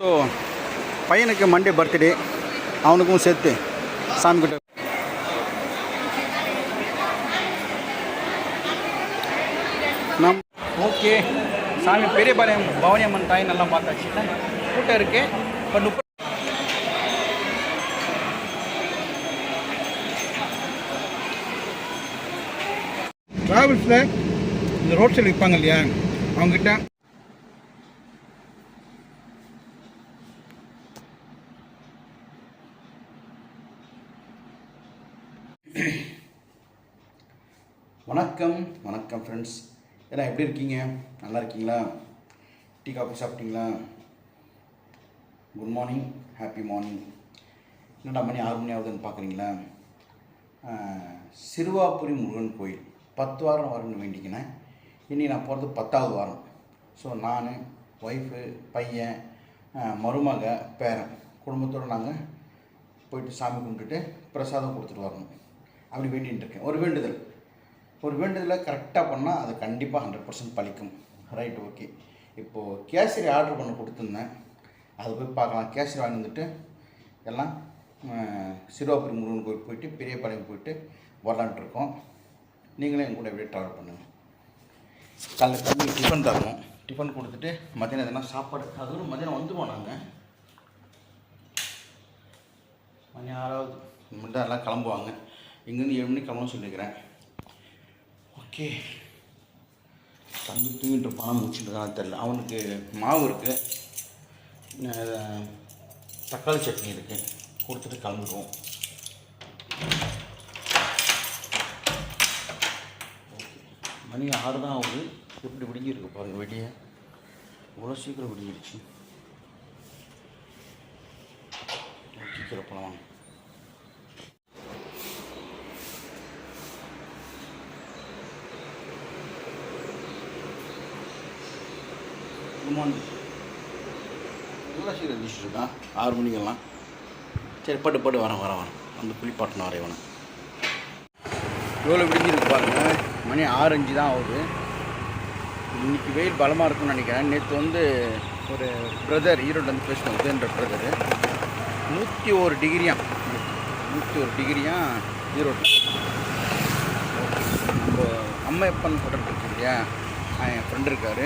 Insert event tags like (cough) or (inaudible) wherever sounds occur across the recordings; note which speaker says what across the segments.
Speaker 1: So பையனுக்கு Monday birthday அவனுக்கும் சேர்த்து சாமி கிட்ட நம் ஓகே சாமி பெரியபாளையம் பவானி அம்மன் தாய் நல்லா பார்த்தாச்சு. கூட்டம் இருக்கு. இப்போ முப்பது ட்ராவல்ஸில் இந்த ரோட் சைடு விற்பாங்க இல்லையா? அவங்ககிட்ட வணக்கம் வணக்கம் ஃப்ரெண்ட்ஸ் ஏன்னா எப்படி இருக்கீங்க? நல்லா இருக்கீங்களா? டீ காஃபி சாப்பிட்டீங்களா? குட் மார்னிங் ஹாப்பி மார்னிங் என்னடா மணி ஆறு மணி ஆகுதுன்னு பார்க்குறீங்களா சிறுவாபுரி முருகன் கோயில். பத்து வாரம் வரணும்னு வேண்டிக்கினேன். இனி நான் போகிறது பத்தாவது வாரம். ஸோ நான் ஒய்ஃபு பையன் மருமக பேரன். குடும்பத்தோடு நாங்கள் போயிட்டு சாமி கும்பிட்டுட்டு பிரசாதம் கொடுத்துட்டு வரணும். அப்படி வேண்டின்னு இருக்கேன். ஒரு வேண்டுதல். ஒரு வேண்டுதலை கரெக்டாக பண்ணால் அது கண்டிப்பாக ஹண்ட்ரட் பர்சன்ட் பழிக்கும். ரைட் ஓகே இப்போது கேசரி ஆர்டர் பண்ண கொடுத்துருந்தேன். அது போய் பார்க்கலாம். கேசரி வாங்கி வந்துட்டு எல்லாம் சிறுவாபுரி முருகன் கோயில் போயிட்டு பெரியபாளையம் போயிட்டு வரலான்ட்டு இருக்கோம். நீங்களே என் கூட எப்படியே ட்ராவல் பண்ணுங்கள் காலைல தம்பி டிஃபன் தரணும். டிஃபன் கொடுத்துட்டு மதியானம் எதனா சாப்பாடு அதுவும் மதியானம் வந்துடுவோம் நாங்கள் மணி ஆறாவது. மட்டும் எல்லாம் கிளம்புவாங்க. இங்கேருந்து ஏழு மணிக்கு கிளம்பணும்னு சொல்லியிருக்கிறேன். ஓகே. தம்பி தூங்கிட்டு பணம் முடிச்சுட்டு தெரில அவனுக்கு மாவு இருக்குது தக்காளி சட்னி இருக்குது கொடுத்துட்டு கிளம்பிடுவோம். மணி ஆறு தான் ஆகுது. எப்படி விடிஞ்சிருக்கு பாருங்கள் வெடிய. இவ்வளோ சீக்கிரம் விடிஞ்சிருச்சு. சீக்கிரம் போகலாம் வாங்க. நல்லா ஆறு மணிக்கெல்லாம். சரி பட்டு பட்டு வரேன் வரேன் வரேன் அந்த புளிப்பாட்டம் வரேன் வேணும் எவ்வளோ விடிஞ்சிருக்கு பாருங்கள் மணி ஆறு அஞ்சு தான் ஆகுது. இன்றைக்கி வெயில் பலமாக இருக்கும்னு நினைக்கிறேன். நேற்று வந்து ஒரு பிரதர் ஈரோட்லேருந்து பேசினோம் உதயன்ற பிரதர் நூற்றி ஒரு டிகிரியா நூற்றி ஒரு டிகிரியா ஈரோட்டில். நம்ம அம்மையப்பன் ஹோட்டல் இருக்கு இல்லையா? என் ஃப்ரெண்டு இருக்கார்.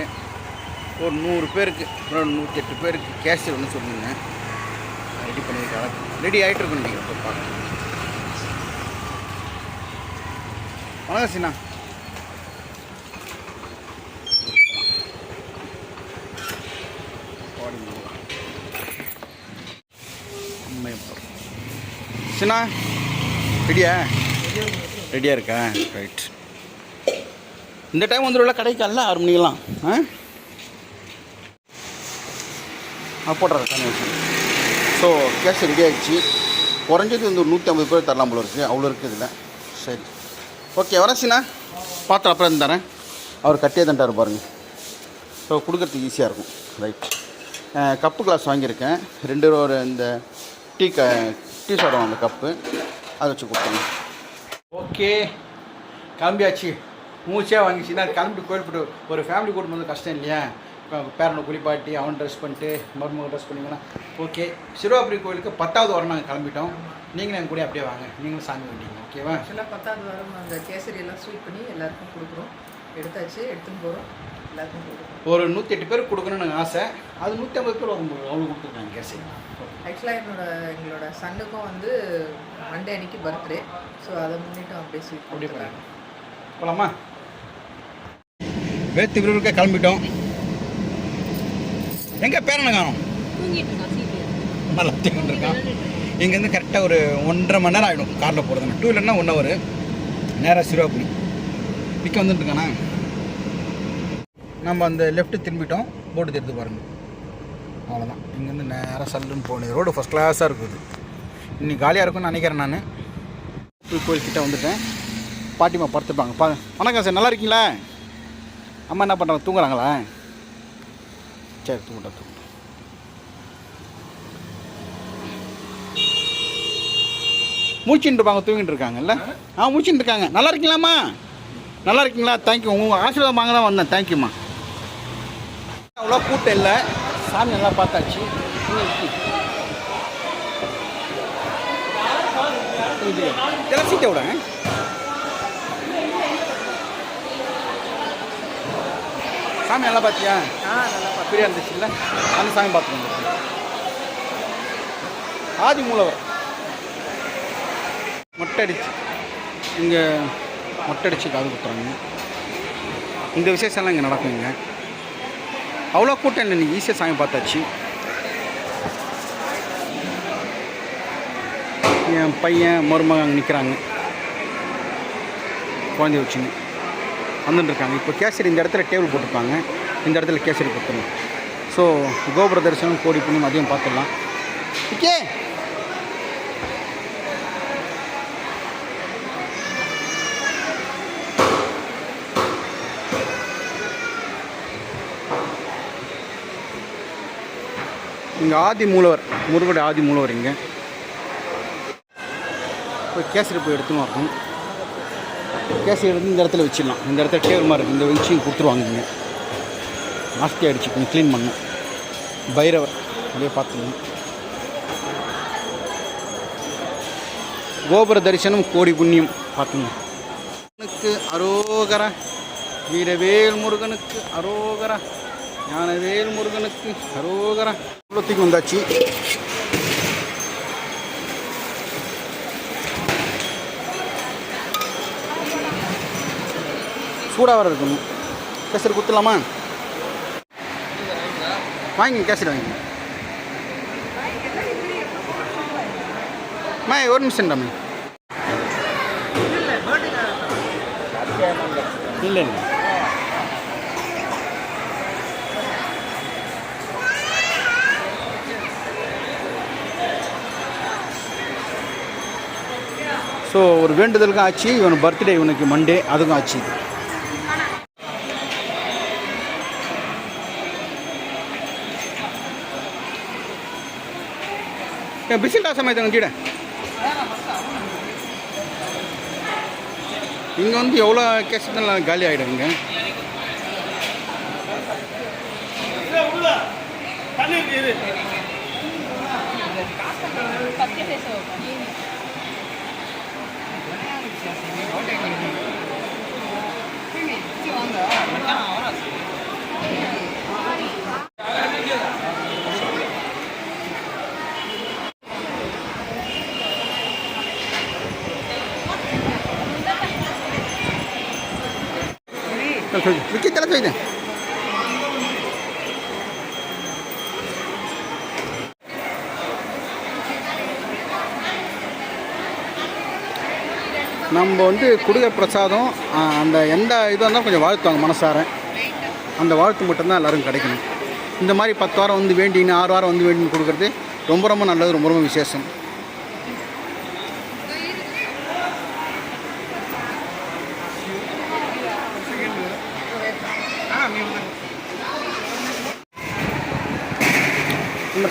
Speaker 1: ஒரு நூறு பேருக்கு நூற்றி எட்டு பேருக்கு கேஷ் ஒன்று சொல்லியிருந்தேன் ரெடி பண்ணியிருக்காங்க ரெடி ஆகிட்டு இருக்கும் நீங்கள் இப்போ வணக்கம் சின்னா சின்னா ரெடியா? ரெடியாக இருக்கா? ரைட். இந்த டைம் வந்துடும்ல கடைக்கு அல்ல ஆறு மணிக்கெல்லாம். ஆ? நான் போட்டுறேன் தண்ணி வச்சு ஸோ கேஷ் ரெடி ஆகிடுச்சு குறைஞ்சது வந்து ஒரு நூற்றி ஐம்பது பேர் தரலாம் போல இருக்குது அவ்வளோ இருக்குது இதில். சரி. ஓகே வரச்சுண்ணா பாத்திரம் அப்புறம் இருந்து தரேன். அவர் கட்டியே தண்டார் பாருங்கள் ஸோ கொடுக்குறதுக்கு ஈஸியாக இருக்கும். ரைட் கப்பு கிளாஸ் வாங்கியிருக்கேன். ரெண்டு ஒரு இந்த டீ க டீ சாப்பிடுவோம் அந்த கப்பு அதை வச்சு கொடுத்தாங்க ஓகே கிளம்பியாச்சு. மூச்சே வாங்கிச்சுன்னா கிளம்பிட்டு கோயில் போட்டு ஒரு ஃபேமிலி கூட்டம் வந்து கஷ்டம் இல்லையா? பேரனை குளிப்பாட்டி அவன் ட்ரெஸ் பண்ணிட்டு மருமக ட்ரெஸ் பண்ணிங்கன்னா ஓகே சிறுவாபுரி கோயிலுக்கு பத்தாவது வாரம் நாங்கள் கிளம்பிட்டோம். நீங்களும் என் கூட அப்படியே வாங்க. நீங்களும் சாமி வேண்டிங்க ஓகேவா
Speaker 2: ஆக்சுவலாக பத்தாவது வாரம் அந்த கேசரி எல்லாம் ஸ்வீட் பண்ணி எல்லாருக்கும் கொடுக்குறோம். எடுத்தாச்சு எடுத்துன்னு போகிறோம் எல்லாருக்கும் கொடுக்குறோம்.
Speaker 1: ஒரு நூற்றி எட்டு பேருக்கு கொடுக்கணும்னு ஆசை. அது நூற்றி ஐம்பது பேர் அவ்வளோ கொடுத்துருக்காங்க கேசரி.
Speaker 2: ஆக்சுவலாக என்னோட எங்களோட சன்னுக்கும் வந்து மண்டே அன்னைக்கு பர்த்டே ஸோ அதை முன்னிட்டு அப்படியே ஸ்வீட்
Speaker 1: அப்படியே போகலாமா வேத்து விருதுக்க கிளம்பிட்டோம். எங்கே பேரனை காணும்? நல்லா தூங்கிட்டு இருக்கான் இங்கேருந்து கரெக்டாக ஒரு ஒன்றரை மணி நேரம் ஆகிடும் காரில் போகிறதுனா டூ வீலர்னா ஒன் ஹவர் நேராக சிறுவாபுரி பிக்க வந்துட்டு இருக்கானா? நம்ம அந்த லெஃப்ட்டு திரும்பிட்டோம். போட்டு தெரிந்து பாருங்க. அவ்வளோதான் இங்கேருந்து நேராக சல்லுன்னு போகணும் ரோடு ஃபஸ்ட் கிளாஸாக இருக்குது. இன்னைக்கு காலியாக இருக்கும்னு நினைக்கிறேன் நான். கோயில் கோயில்கிட்ட வந்துட்டேன். பாட்டிமா படுத்துப்பாங்க. பா வணக்கம் சார். நல்லா இருக்கீங்களா? அம்மா என்ன பண்ணுறாங்க தூங்குறாங்களா? சேர்த்து விடட்டும் மூச்சுட்டு இருப்பாங்க தூங்கிட்டு இருக்காங்கல்ல ஆ மூச்சுட்டு இருக்காங்க நல்லா இருக்கீங்களாம்மா? நல்லா இருக்கீங்களா? தேங்க்யூ உங்கள் ஆசீர்வாதம் வாங்க தான் வந்தேன். தேங்க்யூம்மா அவ்வளோ கூட்டம் இல்லை. சாமி நல்லா பார்த்தாச்சு. கிளப்பிட்டு விட சாமி நல்லா பார்த்தியா?
Speaker 2: ஆ நல்லா பார்த்து
Speaker 1: ஃப்ரீயாக இருந்துச்சுல்ல? அந்த சாமி பார்த்து வந்துருக்கேன் ஆதி மூலவர். மொட்டை அடிச்சு இங்கே மொட்டை அடிச்சு காது குத்துறாங்க. இந்த விசேஷம்லாம் இங்கே நடக்குங்க. அவ்வளோ கூட்டம் இல்லை நீங்கள் ஈஸியாக சாமி பார்த்தாச்சு. என் பையன் மருமகன் நிற்கிறாங்க குழந்தைய வச்சுன்னு. வந்துட்டுருக்காங்க. இப்போ கேசரி இந்த இடத்துல டேபிள் போட்டிருப்பாங்க. இந்த இடத்துல கேசரி கொடுத்துருங்க ஸோ கோபுர தரிசனம் கோடி புண்ணியம் அதையும் பார்த்துடலாம். ஓகே? இங்கே ஆதி மூலவர் முருகோட ஆதி மூலவர் இங்கே. போய் கேசரி போய் எடுத்துன்னு வரணும். கேசரி எடுத்து இந்த இடத்துல வச்சிடலாம். இந்த இடத்துல டேபிள் மாதிரி இருக்குது இந்த வச்சு கொடுத்துருவாங்க இங்கே. நாஸ்தி அடிச்சு கொஞ்சம் க்ளீன் பண்ணும் பைரவர். அப்படியே பார்த்துக்கணும் கோபுர தரிசனம் கோடி புண்ணியம். பார்த்துங்க முருகனுக்கு அரோகரா. வீரவேல் முருகனுக்கு அரோகரா. ஞானவேல் முருகனுக்கு அரோகரா. இவ்வளோத்துக்கு வந்தாச்சு. சூடாக வர இருக்கணும். கேசரி குத்துலாமா வாங்கிங்க கேசரி வாங்கிங்க மா ஒரு நிமிஷம் மே. இல்லை இல்லை. ஸோ ஒரு வேண்டுதலுக்கும் ஆச்சு இவன் பர்த்டே இவனுக்கு மண்டே அதுக்கும் ஆச்சு. இது ಬಿಸಿಲು ದಾಸ ಆಯ್ತು ಗಿಡ இங்கே வந்து எவ்வளோ கேசட்லாம் காலி ஆகிடும் இங்கே விக்கி தலை செய்தேன் நம்ம வந்து கொடுக்க பிரசாதம் அந்த எந்த இதாக இருந்தாலும் கொஞ்சம் வாழ்த்துவாங்க மனசார. அந்த வாழ்த்து மட்டும்தான் எல்லோரும் கிடைக்கணும். இந்த மாதிரி பத்து வாரம் வந்து வேண்டின்னு ஆறு வாரம் வந்து வேண்டின்னு கொடுக்குறது ரொம்ப ரொம்ப நல்லது ரொம்ப ரொம்ப விசேஷம்.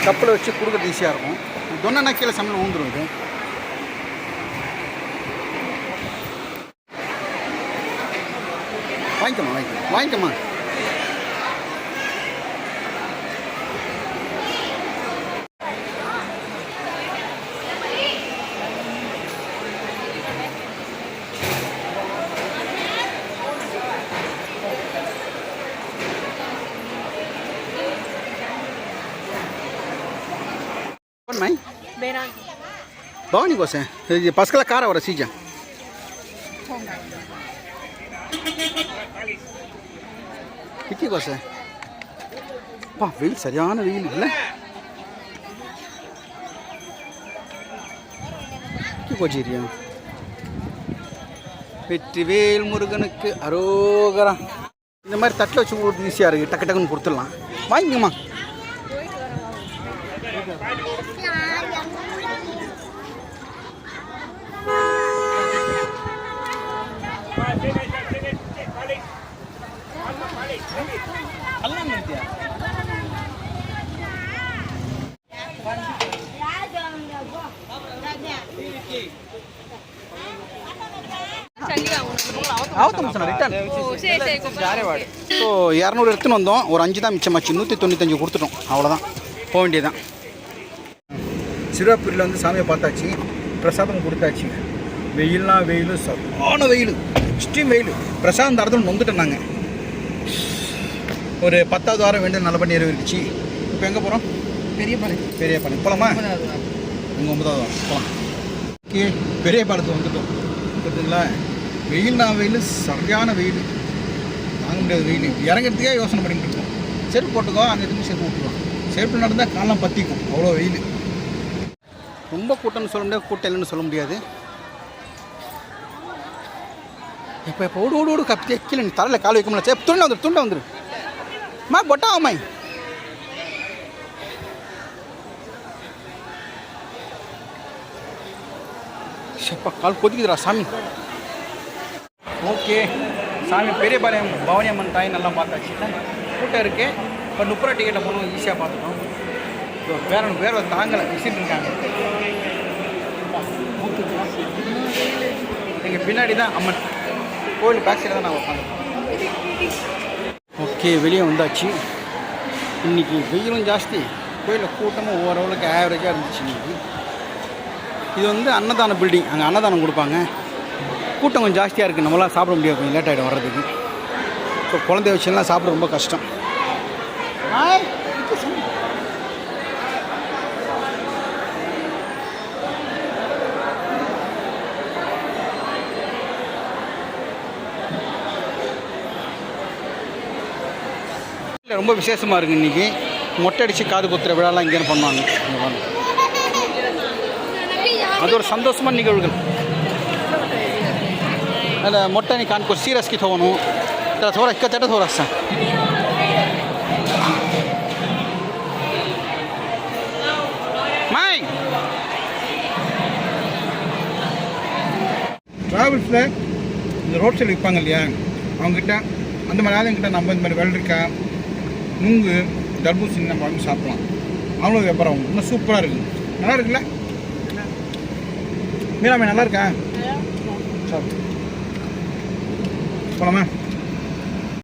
Speaker 1: கப்பில் வச்சு கொடுக்குறது ஈஸியாக இருக்கும். தொன்னா கீழே சமையல் ஊந்துடும் இது. வாங்கிக்கம்மா வாங்கிக்கமா வாங்கிக்கம்மா. ಮೈ ಭವಾನಿಗೋಸೆ ಪಸ್ಕಲ ಕಾರ ಅವರ ಸೀಜ இக்கிக்கோசை அப்பா வெயில் சரியான வெயில் இல்லை கோச்சேரியா வெற்றி வேல் முருகனுக்கு அரோகரம் இந்த மாதிரி தட்டில் வச்சு ஈஸியாக இருக்குது டக்கு டக்குன்னு கொடுத்துடலாம் வாங்கிக்கம்மா ஆவத்தம் ரிட்டர்ன் ஸோ இரநூறு எடுத்துன்னு வந்தோம். ஒரு அஞ்சு தான் மிச்சமாச்சு. நூற்றி தொண்ணூத்தஞ்சு கொடுத்துட்டோம். அவ்வளோதான் போக வேண்டியதுதான். சிறுவாப்பூரில் வந்து சாமியை பார்த்தாச்சு. பிரசாதம் கொடுத்தாச்சு. வெயில்னா வெயில் சரியான வெயில். எக்ஸ்ட்ரீம் வெயில். பிரசாதம் தரத்தில் நொந்துட்டோம் நாங்கள் ஒரு பத்தாவது வாரம் வேண்டிய நல்லபடி நிறைவேறிச்சு இப்போ எங்கே போகிறோம்
Speaker 2: பெரிய பாரு
Speaker 1: பெரிய பாலம் போகலாமா. உங்கள் ஒன்பதாவது வாரம். போகலாம் ஓகே. பெரிய பாலத்துக்கு வந்துட்டோம். பார்த்தீங்களா வெயில்னா வெயில் சரியான வெயில். தாங்க முடியாத வெயில். இறங்கிறதுக்கே யோசனை பண்ணிட்டு இருக்கோம். செருப்பு போட்டுக்கோ அங்கே எதுவும் செருப்பு விட்டுருவோம் செருப்பு நடந்தால் காலம் பற்றிக்கும் அவ்வளோ வெயில். ரொம்ப கூட்டம்னு சொல்ல முடியாது கூட்டம் இல்லைன்னு சொல்ல முடியாது. இப்போ இப்போ ஓடு ஓடு ஓடு கப்பி கீழே நீ தலையில் கால் வைக்க முடியல. சரி துண்டை வந்துரு துண்டை வந்துடு மா பொட்டா அம்மாய் சப்பா கால் கொதிக்குதுடா சாமி. ஓகே. சாமி பெரியபாளையம் பவானி அம்மன் தாய் நல்லா பார்த்தாச்சு. கூட்டம் இருக்கு. இப்போ முப்பது டிக்கெட்டை போகணும் ஈஸியாக பார்த்துட்டோம். இப்போ வேற பேரை தாங்கலை விசிட்டு இருக்காங்க. எங்கள் பின்னாடி தான் அம்மன். கோயில் பேக் சைடில் தான் நான் உட்காந்து ஓகே வெளியே வந்தாச்சு. இன்னைக்கு வெயிலும் ஜாஸ்தி. கோயிலில் கூட்டமும் ஓரளவுக்கு ஆவரேஜாக இருந்துச்சு இன்னைக்கு. இது வந்து அன்னதான பில்டிங் அங்கே அன்னதானம் கொடுப்பாங்க. கூட்டம் கொஞ்சம் ஜாஸ்தியாக இருக்குது நம்மளாம் சாப்பிட முடியாது. கொஞ்சம் லேட் ஆகிடும் வர்றதுக்கு. ஸோ குழந்தைய வச்சுலாம் சாப்பிட ரொம்ப கஷ்டம். ரொம்ப விசேஷமாக இருக்குது இன்றைக்கி மொட்டை அடித்து காது குத்துற விழாலாம் இங்கே பண்ணுவாங்க. (laughs) அது ஒரு சந்தோஷமான நிகழ்வுகள். அதில் ಮೊಟ್ಟೆ ನೀ ಕಾಣ್ಕೊ ಸೀರಿಯಸ್ಗೆ ತೊಗೊನು ಥೋರ ಇಕ್ಕ ತೆಟ ಥೋರ ಅಷ್ಟ மாய் ட்ராவல்ஸில் இந்த ரோட் சைடு விற்பாங்க இல்லையா அவங்ககிட்ட அந்த மாதிரி ஆளுங்கிட்ட நம்ம இந்த மாதிரி வெள்ளரிக்காய் நுங்கு தர்பூசணி நம்ம வாங்கி சாப்பிடலாம் அவங்களும் வியாபாரம் ஆகும். இன்னும் சூப்பராக இருக்குது நல்லா இருக்குல்ல மீனாமே நல்லா இருக்கா சாப்பிடு போலாமா